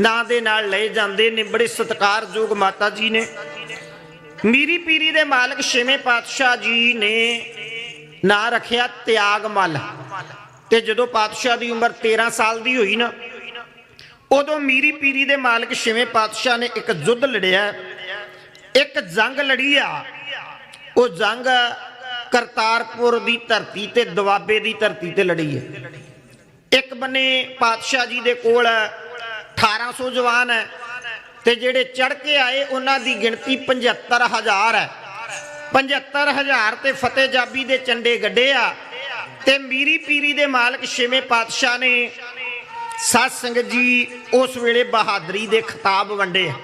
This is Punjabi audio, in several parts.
ਨਾਂ ਦੇ ਨਾਲ ਲਏ ਜਾਂਦੇ ਨੇ। ਬੜੇ ਸਤਿਕਾਰਯੋਗ ਮਾਤਾ ਜੀ ਨੇ। ਮੀਰੀ ਪੀਰੀ ਦੇ ਮਾਲਕ ਛੇਵੇਂ ਪਾਤਸ਼ਾਹ ਜੀ ਨੇ ਨਾਂ ਰੱਖਿਆ ਤਿਆਗ ਤਿਆਗਮਲ ਤੇ ਜਦੋਂ ਪਾਤਸ਼ਾਹ ਦੀ ਉਮਰ 13 ਸਾਲ ਦੀ ਹੋਈ ਨਾ, ਉਦੋਂ ਮੀਰੀ ਪੀਰੀ ਦੇ ਮਾਲਕ ਛੇਵੇਂ ਪਾਤਸ਼ਾਹ ਨੇ ਇੱਕ ਯੁੱਧ ਲੜਿਆ। ਇੱਕ ਜੰਗ ਲੜੀ ਆ। ਉਹ ਜੰਗ ਕਰਤਾਰਪੁਰ ਦੀ ਧਰਤੀ ਤੇ, ਦੁਆਬੇ ਦੀ ਧਰਤੀ ਤੇ ਲੜੀ ਹੈ। ਇੱਕ ਬੰਨੇ ਪਾਤਸ਼ਾਹ ਜੀ ਦੇ ਕੋਲ 1800 ਜਵਾਨ ਹੈ ਤੇ ਜਿਹੜੇ ਚੜ ਕੇ ਆਏ, ਉਹਨਾਂ ਦੀ ਗਿਣਤੀ 75000 ਹੈ। 75000 ਤੇ ਫਤਿਹ ਜਾਬੀ ਦੇ ਚੰਡੇ ਗੱਡੇ ਆ ਤੇ ਮੀਰੀ ਪੀਰੀ ਦੇ ਮਾਲਕ ਛੇਵੇਂ ਪਾਤਸ਼ਾਹ ਨੇ। ਸਤ ਸੰਗਤ ਜੀ, ਉਸ ਵੇਲੇ ਬਹਾਦਰੀ ਦੇ ਖਿਤਾਬ ਵੰਡੇ। ਆ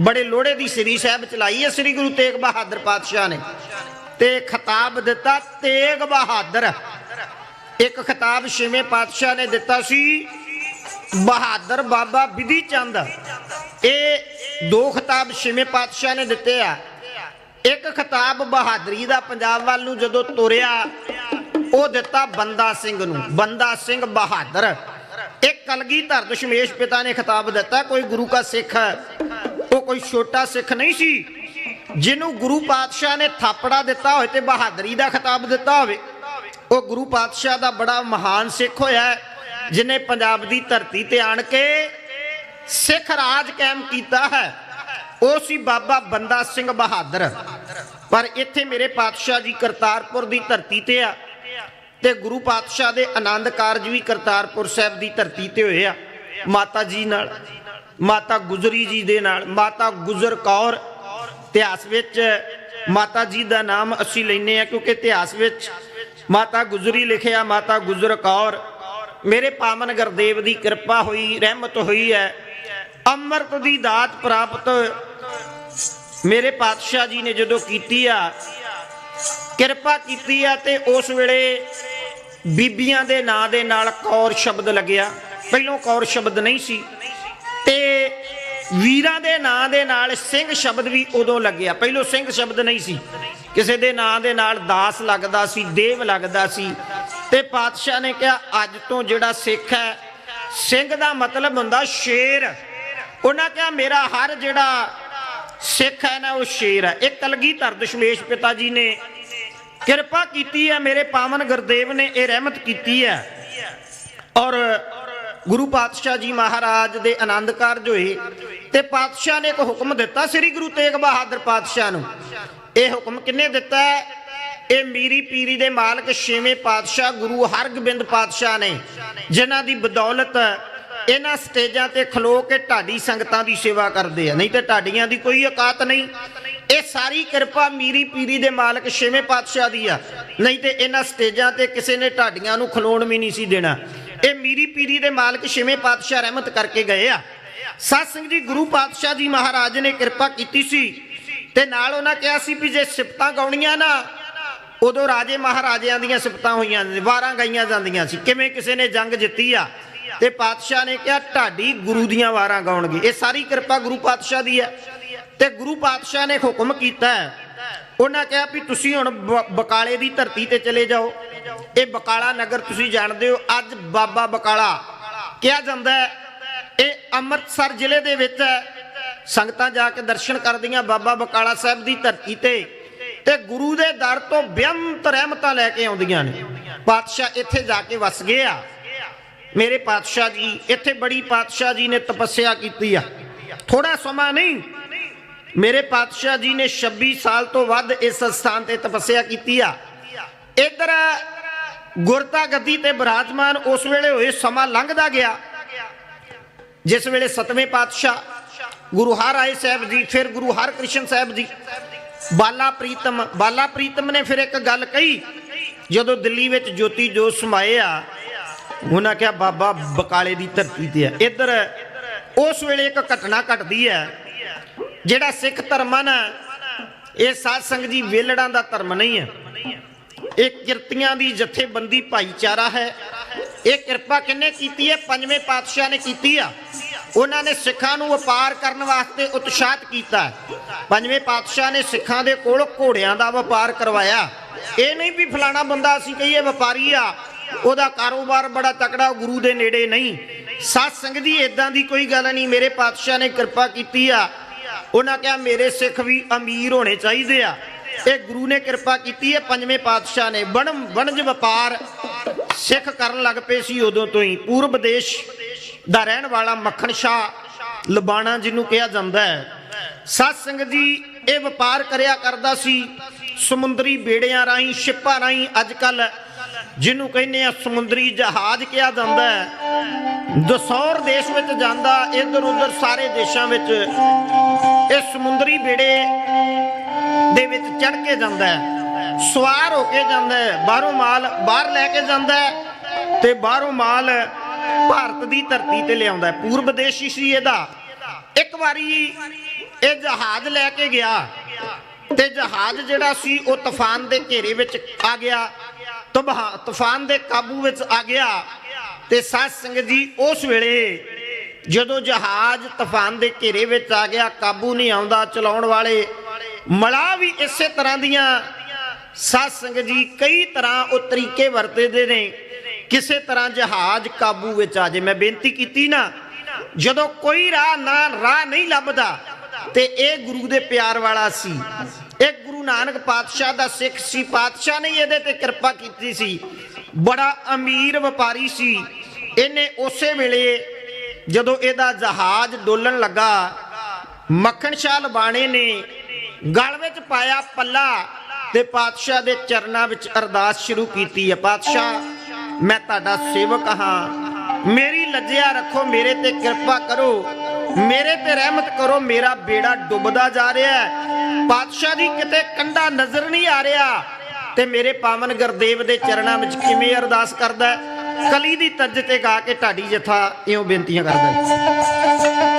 ਬੜੇ ਲੋੜੇ ਦੀ ਸ੍ਰੀ ਸਾਹਿਬ ਚਲਾਈ ਹੈ ਸ੍ਰੀ ਗੁਰੂ ਤੇਗ ਬਹਾਦਰ ਪਾਤਸ਼ਾਹ ਨੇ। ਤੇ ਖਿਤਾਬ ਦਿੱਤਾ ਤੇਗ ਬਹਾਦਰ। ਇੱਕ ਖਿਤਾਬ ਛੇਵੇਂ ਪਾਤਸ਼ਾਹ ਨੇ ਦਿੱਤਾ ਸੀ ਬਹਾਦਰ ਬਾਬਾ ਵਿਧੀ ਚੰਦ। ਇਹ ਦੋ ਖਿਤਾਬ ਛੇਵੇਂ ਪਾਤਸ਼ਾਹ ਨੇ ਦਿੱਤੇ ਆ। ਇੱਕ ਖਿਤਾਬ ਬਹਾਦਰੀ ਦਾ ਪੰਜਾਬ ਵੱਲ ਨੂੰ ਜਦੋਂ ਤੁਰਿਆ ਉਹ ਦਿੱਤਾ ਬੰਦਾ ਸਿੰਘ ਨੂੰ। ਬੰਦਾ ਸਿੰਘ ਬਹਾਦਰ। ਇੱਕ ਕਲਗੀਧਰ ਦਸ਼ਮੇਸ਼ ਪਿਤਾ ਨੇ ਖਿਤਾਬ ਦਿੱਤਾ ਕੋਈ ਗੁਰੂ ਦਾ ਸਿੱਖ ਉਹ ਕੋਈ ਛੋਟਾ ਸਿੱਖ ਨਹੀਂ ਸੀ। ਜਿਹਨੂੰ ਗੁਰੂ ਪਾਤਸ਼ਾਹ ਨੇ ਥਾਪੜਾ ਦਿੱਤਾ ਹੋਵੇ ਤੇ ਬਹਾਦਰੀ ਦਾ ਖਿਤਾਬ ਦਿੱਤਾ ਹੋਵੇ ਉਹ ਗੁਰੂ ਪਾਤਸ਼ਾਹ ਦਾ ਬੜਾ ਮਹਾਨ ਸਿੱਖ ਹੋਇਆ ਹੈ, ਜਿਨੇ ਪੰਜਾਬ ਦੀ ਧਰਤੀ ਤੇ ਆਣ ਕੇ ਸਿੱਖ ਰਾਜ ਕਾਇਮ ਕੀਤਾ ਹੈ, ਉਹ ਸੀ ਬਾਬਾ ਬੰਦਾ ਸਿੰਘ ਬਹਾਦਰ। ਪਰ ਇੱਥੇ ਮੇਰੇ ਪਾਤਸ਼ਾਹ ਜੀ ਕਰਤਾਰਪੁਰ ਦੀ ਧਰਤੀ ਤੇ ਆ ਤੇ ਗੁਰੂ ਪਾਤਸ਼ਾਹ ਦੇ ਆਨੰਦ ਕਾਰਜ ਵੀ ਕਰਤਾਰਪੁਰ ਸਾਹਿਬ ਦੀ ਧਰਤੀ ਤੇ ਹੋਏ ਆ। ਮਾਤਾ ਜੀ ਨਾਲ, ਮਾਤਾ ਗੁਜਰੀ ਜੀ ਦੇ ਨਾਲ, ਮਾਤਾ ਗੁਜਰ ਕੌਰ ਇਤਿਹਾਸ ਵਿੱਚ ਮਾਤਾ ਜੀ ਦਾ ਨਾਮ ਅਸੀਂ ਲੈਨੇ ਆ ਕਿਉਂਕਿ ਇਤਿਹਾਸ ਵਿੱਚ ਮਾਤਾ ਗੁਜਰੀ ਲਿਖਿਆ, ਮਾਤਾ ਗੁਜਰ ਕੌਰ ਮੇਰੇ ਪਾਵਨ ਗੁਰਦੇਵ ਦੀ ਕਿਰਪਾ ਹੋਈ, ਰਹਿਮਤ ਹੋਈ ਹੈ। ਅੰਮ੍ਰਿਤ ਦੀ ਦਾਤ ਪ੍ਰਾਪਤ ਮੇਰੇ ਪਾਤਸ਼ਾਹ ਜੀ ਨੇ ਜਦੋਂ ਕੀਤੀ ਆ, ਕਿਰਪਾ ਕੀਤੀ ਆ ਤੇ ਉਸ ਵੇਲੇ ਬੀਬੀਆਂ ਦੇ ਨਾਂ ਦੇ ਨਾਲ ਕੌਰ ਸ਼ਬਦ ਲੱਗਿਆ। ਪਹਿਲੋਂ ਕੌਰ ਸ਼ਬਦ ਨਹੀਂ ਸੀ ਤੇ ਵੀਰਾਂ ਦੇ ਨਾਂ ਦੇ ਨਾਲ ਸਿੰਘ ਸ਼ਬਦ ਵੀ ਉਦੋਂ ਲੱਗਿਆ। ਪਹਿਲੋਂ ਸਿੰਘ ਸ਼ਬਦ ਨਹੀਂ ਸੀ। ਕਿਸੇ ਦੇ ਨਾਂ ਦੇ ਨਾਲ ਦਾਸ ਲੱਗਦਾ ਸੀ, ਦੇਵ ਲੱਗਦਾ ਸੀ। ਤੇ ਪਾਤਸ਼ਾਹ ਨੇ ਕਿਹਾ, ਅੱਜ ਤੋਂ ਜਿਹੜਾ ਸਿੱਖ ਹੈ, ਸਿੰਘ ਦਾ ਮਤਲਬ ਹੁੰਦਾ ਸ਼ੇਰ। ਉਹਨਾਂ ਕਿਹਾ, ਮੇਰਾ ਹਰ ਜਿਹੜਾ ਸਿੱਖ ਹੈ ਨਾ, ਉਹ ਸ਼ੇਰ ਹੈ। ਇਹ ਕਲਗੀਧਰ ਦਸ਼ਮੇਸ਼ ਪਿਤਾ ਜੀ ਨੇ ਕਿਰਪਾ ਕੀਤੀ ਹੈ, ਮੇਰੇ ਪਾਵਨ ਗੁਰਦੇਵ ਨੇ ਇਹ ਰਹਿਮਤ ਕੀਤੀ ਹੈ। ਔਰ ਗੁਰੂ ਪਾਤਸ਼ਾਹ ਜੀ ਮਹਾਰਾਜ ਦੇ ਆਨੰਦ ਕਾਰਜ ਹੋਏ ਤੇ ਪਾਤਸ਼ਾਹ ਨੇ ਇੱਕ ਹੁਕਮ ਦਿੱਤਾ, ਸ੍ਰੀ ਗੁਰੂ ਤੇਗ ਬਹਾਦਰ ਪਾਤਸ਼ਾਹ ਨੂੰ। ਇਹ ਹੁਕਮ ਕਿੰਨੇ ਦਿੱਤਾ ਹੈ? ਇਹ ਮੀਰੀ ਪੀਰੀ ਦੇ ਮਾਲਕ ਛੇਵੇਂ ਪਾਤਸ਼ਾਹ ਗੁਰੂ ਹਰਗੋਬਿੰਦ ਪਾਤਸ਼ਾਹ ਨੇ, ਜਿਨ੍ਹਾਂ ਦੀ ਬਦੌਲਤ ਇਹਨਾਂ ਸਟੇਜਾਂ ਤੇ ਖਲੋ ਕੇ ਢਾਡੀ ਸੰਗਤਾਂ ਦੀ ਸੇਵਾ ਕਰਦੇ ਆ। ਨਹੀਂ ਤੇ ਢਾਡੀਆਂ ਦੀ ਕੋਈ ਔਕਾਤ ਨਹੀਂ। ਇਹ ਸਾਰੀ ਕਿਰਪਾ ਮੀਰੀ ਪੀਰੀ ਦੇ ਮਾਲਕ ਛੇਵੇਂ ਪਾਤਸ਼ਾਹ ਦੀ ਆ। ਨਹੀਂ ਤੇ ਇਹਨਾਂ ਸਟੇਜਾਂ ਤੇ ਕਿਸੇ ਨੇ ਢਾਡੀਆਂ ਨੂੰ ਖਲੋਣ ਵੀ ਨਹੀਂ ਸੀ ਦੇਣਾ। ਇਹ ਮੀਰੀ ਪੀਰੀ ਦੇ ਮਾਲਕ ਛੇਵੇਂ ਪਾਤਸ਼ਾਹ ਰਹਿਮਤ ਕਰਕੇ ਗਏ ਆ। ਸਤ ਸਿੰਘ ਜੀ, ਗੁਰੂ ਪਾਤਸ਼ਾਹ ਜੀ ਮਹਾਰਾਜ ਨੇ ਕਿਰਪਾ ਕੀਤੀ ਸੀ ਤੇ ਨਾਲ ਉਹਨਾਂ ਕਿਹਾ ਸੀ ਵੀ ਜੇ ਸਿਫਤਾਂ ਗਾਉਣੀਆਂ ਨਾ ਉਦੋਂ ਰਾਜੇ ਮਹਾਰਾਜਿਆਂ ਦੀਆਂ ਸਿਫਤਾਂ ਹੋਈਆਂ ਨੇ ਵਾਰਾਂ ਗਾਈਆਂ ਜਾਂਦੀਆਂ ਸੀ। ਕਿਵੇਂ ਕਿਸੇ ਨੇ ਜੰਗ ਜਿੱਤੀ ਆ? ਤੇ ਪਾਤਸ਼ਾਹ ਨੇ ਕਿਹਾ ਢਾਡੀ ਗੁਰੂ ਦੀਆਂ ਵਾਰਾਂ ਗਾਉਣਗੇ। ਇਹ ਸਾਰੀ ਕਿਰਪਾ ਗੁਰੂ ਪਾਤਸ਼ਾਹ ਦੀ ਹੈ। ਤੇ ਗੁਰੂ ਪਾਤਸ਼ਾਹ ਨੇ ਹੁਕਮ ਕੀਤਾ ਉਹਨਾਂ ਕਿਹਾ ਵੀ ਤੁਸੀਂ ਹੁਣ ਬ- ਬਕਾਲੇ ਦੀ ਧਰਤੀ ਤੇ ਚਲੇ ਜਾਓ। ਇਹ ਬਕਾਲਾ ਨਗਰ ਤੁਸੀਂ ਜਾਣਦੇ ਹੋ, ਅੱਜ ਬਾਬਾ ਬਕਾਲਾ ਕਿਹਾ ਜਾਂਦਾ ਹੈ। ਇਹ ਅੰਮ੍ਰਿਤਸਰ ਜ਼ਿਲ੍ਹੇ ਦੇ ਵਿੱਚ ਹੈ। ਸੰਗਤਾਂ ਜਾ ਕੇ ਦਰਸ਼ਨ ਕਰਦੀਆਂ ਬਾਬਾ ਬਕਾਲਾ ਸਾਹਿਬ ਦੀ ਧਰਤੀ ਤੇ। ਤੇ ਗੁਰੂ ਦੇ ਦਰ ਤੋਂ ਬੇਅੰਤ ਰਹਿਮਤਾਂ ਲੈ ਕੇ ਆਉਂਦੀਆਂ ਨੇ। ਪਾਤਸ਼ਾਹ ਇੱਥੇ ਜਾ ਕੇ ਵਸ ਗਏ ਆ। ਮੇਰੇ ਪਾਤਸ਼ਾਹ ਜੀ, ਇੱਥੇ ਬੜੀ ਪਾਤਸ਼ਾਹ ਜੀ ਨੇ ਤਪੱਸਿਆ ਕੀਤੀ ਆ। ਥੋੜਾ ਸਮਾਂ ਨਹੀਂ, ਮੇਰੇ ਪਾਤਸ਼ਾਹ ਜੀ ਨੇ 26 ਸਾਲ ਤੋਂ ਵੱਧ ਇਸ ਸਥਾਨ ਤੇ ਤਪੱਸਿਆ ਕੀਤੀ ਆ। ਇਧਰ ਗੁਰਤਾ ਗੱਦੀ ਤੇ ਬਿਰਾਜਮਾਨ ਉਸ ਵੇਲੇ ਹੋਏ ਸਮਾਂ ਲੰਘਦਾ ਗਿਆ। ਜਿਸ ਵੇਲੇ ਸਤਵੇਂ ਪਾਤਸ਼ਾਹ ਗੁਰੂ ਹਰ ਆਏ ਸਾਹਿਬ ਜੀ, ਫਿਰ ਗੁਰੂ ਹਰਕ੍ਰਿਸ਼ਨ ਸਾਹਿਬ ਜੀ ਬਾਲਾ ਪ੍ਰੀਤਮ ਬਾਲਾ ਪ੍ਰੀਤਮ ਨੇ ਫਿਰ ਇੱਕ ਗੱਲ ਕਹੀ, ਜਦੋਂ ਦਿੱਲੀ ਵਿੱਚ ਜੋਤੀ ਜੋਤ ਸਮਾਏ ਆ, ਉਹਨਾਂ ਕਿਹਾ, ਬਾਬਾ, ਬਕਾਲੇ ਦੀ ਧਰਤੀ ਤੇ ਆ। ਇੱਧਰ, ਉਸ ਵੇਲੇ ਇੱਕ ਘਟਨਾ ਘਟਦੀ ਹੈ, ਜਿਹੜਾ ਸਿੱਖ ਧਰਮ ਆ ਨਾ, ਇਹ ਸਾਧ ਸੰਗਤ ਜੀ ਵੇਲੜਾਂ ਦਾ ਧਰਮ ਨਹੀਂ ਹੈ। ਇਹ ਕਿਰਤੀਆਂ ਦੀ ਜਥੇਬੰਦੀ ਭਾਈਚਾਰਾ ਹੈ। ਇਹ ਕਿਰਪਾ ਕਿੰਨੇ ਕੀਤੀ ਹੈ? ਪੰਜਵੇਂ ਪਾਤਸ਼ਾਹ ਨੇ ਕੀਤੀ ਆ। ਉਹਨਾਂ ਨੇ ਸਿੱਖਾਂ ਨੂੰ ਵਪਾਰ ਕਰਨ ਵਾਸਤੇ ਉਤਸ਼ਾਹਿਤ ਕੀਤਾ। ਪੰਜਵੇਂ ਪਾਤਸ਼ਾਹ ਨੇ ਸਿੱਖਾਂ ਦੇ ਕੋਲ ਘੋੜਿਆਂ ਦਾ ਵਪਾਰ ਕਰਵਾਇਆ। ਇਹ ਨਹੀਂ ਵੀ ਫਲਾਣਾ ਬੰਦਾ ਅਸੀਂ ਕਹੀਏ ਵਪਾਰੀ ਆ, ਉਹਦਾ ਕਾਰੋਬਾਰ ਬੜਾ ਤਕੜਾ, ਗੁਰੂ ਦੇ ਨੇੜੇ ਨਹੀਂ। ਸਤ ਸੰਗਤ ਜੀ ਇਦਾਂ ਦੀ ਕੋਈ ਗੱਲ ਨਹੀਂ, ਮੇਰੇ ਪਾਤਸ਼ਾਹ ਨੇ ਕਿਰਪਾ ਕੀਤੀ ਆ। ਉਹਨਾਂ ਕਿਹਾ, ਮੇਰੇ ਸਿੱਖ ਵੀ ਅਮੀਰ ਹੋਣੇ ਚਾਹੀਦੇ ਆ। ਇਹ ਗੁਰੂ ਨੇ ਕਿਰਪਾ ਕੀਤੀ ਹੈ ਪੰਜਵੇਂ ਪਾਤਸ਼ਾਹ ਨੇ। ਬਣਮ ਵਣਜ ਵਪਾਰ ਸਿੱਖ ਕਰਨ ਲੱਗ ਪਏ ਸੀ ਉਦੋਂ ਤੋਂ ਹੀ। ਪੂਰਬ ਦੇਸ਼ ਦਾ ਰਹਿਣ ਵਾਲਾ ਮੱਖਣ ਸ਼ਾਹ ਲਬਾਣਾ ਜਿਹਨੂੰ ਕਿਹਾ ਜਾਂਦਾ ਹੈ। ਸਤ ਸਿੰਘ ਜੀ, ਇਹ ਵਪਾਰ ਕਰਿਆ ਕਰਦਾ ਸੀ। ਸਮੁੰਦਰੀ ਬੇੜਿਆਂ ਰਾਹੀਂ, ਸ਼ਿਪਾਂ ਰਾਹੀਂ ਅੱਜ ਕੱਲ ਜਿਹਨੂੰ ਕਹਿੰਦੇ ਆ ਸਮੁੰਦਰੀ ਜਹਾਜ਼ ਕਿਹਾ ਜਾਂਦਾ ਹੈ। ਦਸੌਰ ਦੇਸ਼ ਵਿੱਚ ਜਾਂਦਾ, ਇੱਧਰ ਉੱਧਰ ਸਾਰੇ ਦੇਸ਼ਾਂ ਵਿੱਚ ਇਹ ਸਮੁੰਦਰੀ ਬੇੜੇ ਦੇ ਵਿੱਚ ਚੜ ਕੇ ਜਾਂਦਾ ਹੈ। ਸਵਾਰ ਹੋ ਕੇ ਜਾਂਦਾ ਹੈ। ਬਾਹਰੋਂ ਮਾਲ, ਬਾਹਰ ਲੈ ਕੇ ਜਾਂਦਾ ਹੈ ਤੇ ਬਾਹਰੋਂ ਮਾਲ ਭਾਰਤ ਦੀ ਧਰਤੀ ਤੇ ਲਿਆਉਂਦਾ ਪੂਰਬ ਦੇਸ਼ ਹੀ ਸੀ ਇਹਦਾ। ਇੱਕ ਵਾਰੀ ਇਹ ਜਹਾਜ਼ ਲੈ ਕੇ ਗਿਆ। ਤੇ ਜਹਾਜ਼ ਜਿਹੜਾ ਸੀ, ਉਹ ਤੂਫਾਨ ਦੇ ਘੇਰੇ ਵਿੱਚ ਆ ਗਿਆ। ਤੂਫਾਨ ਦੇ ਕਾਬੂ ਵਿੱਚ ਆ ਗਿਆ। ਤੇ ਸਾਧ ਸੰਗਤ ਜੀ, ਉਸ ਵੇਲੇ ਜਦੋਂ ਜਹਾਜ਼ ਤੂਫਾਨ ਦੇ ਘੇਰੇ ਵਿੱਚ ਆ ਗਿਆ, ਕਾਬੂ ਨਹੀਂ ਆਉਂਦਾ ਚਲਾਉਣ ਵਾਲੇ, ਮਲਾ ਵੀ ਇਸੇ ਤਰ੍ਹਾਂ ਦੀਆਂ ਸਾਧ ਸੰਗਤ ਜੀ, ਕਈ ਤਰ੍ਹਾਂ ਉਹ ਤਰੀਕੇ ਵਰਤਦੇ ਨੇ। ਕਿਸੇ ਤਰ੍ਹਾਂ ਜਹਾਜ਼ ਕਾਬੂ ਵਿੱਚ ਆ ਜੇ। ਮੈਂ ਬੇਨਤੀ ਕੀਤੀ ਨਾ, ਜਦੋਂ ਕੋਈ ਰਾਹ ਨਾ, ਰਾਹ ਨਹੀਂ ਲੱਭਦਾ, ਤੇ ਇਹ ਗੁਰੂ ਦੇ ਪਿਆਰ ਵਾਲਾ ਸੀ। ਇਹ ਗੁਰੂ ਨਾਨਕ ਪਾਤਸ਼ਾਹ ਦਾ ਸਿੱਖ ਸੀ। ਪਾਤਸ਼ਾਹ ਨੇ ਇਹਦੇ ਤੇ ਕਿਰਪਾ ਕੀਤੀ ਸੀ। ਬੜਾ ਅਮੀਰ ਵਪਾਰੀ ਸੀ। ਇਹਨੇ ਉਸੇ ਵੇਲੇ ਜਦੋਂ ਇਹਦਾ ਜਹਾਜ਼ ਡੋਲਣ ਲੱਗਾ, ਮੱਖਣ ਸ਼ਾਹ ਲਬਾਣੇ ਨੇ ਗਲ ਵਿੱਚ ਪਾਇਆ ਪੱਲਾ ਤੇ ਪਾਤਸ਼ਾਹ ਦੇ ਚਰਨਾਂ ਵਿੱਚ ਅਰਦਾਸ ਸ਼ੁਰੂ ਕੀਤੀ ਹੈ। ਪਾਤਸ਼ਾਹ ਮੈਂ ਤੁਹਾਡਾ ਸੇਵਕ ਹਾਂ। ਮੇਰੀ ਲੱਜਿਆ ਰੱਖੋ, ਮੇਰੇ ਤੇ ਕਿਰਪਾ ਕਰੋ। ਮੇਰੇ ਤੇ ਰਹਿਮਤ ਕਰੋ, ਮੇਰਾ ਬੇੜਾ ਡੁੱਬਦਾ ਜਾ ਰਿਹਾ ਹੈ। ਪਾਤਸ਼ਾਹ ਦੀ ਕਿਤੇ ਕੰਡਾ ਨਜ਼ਰ ਨਹੀਂ ਆ ਰਿਹਾ। ਤੇ ਮੇਰੇ ਪਾਵਨ ਗੁਰਦੇਵ ਦੇ ਚਰਨਾਂ ਵਿੱਚ ਕਿਵੇਂ ਅਰਦਾਸ ਕਰਦਾ ਕਲੀ ਦੀ ਤਜ ਤੇ ਗਾ ਕੇ ਢਾਡੀ ਜਥਾ ਇਉਂ ਬੇਨਤੀਆਂ ਕਰਦਾ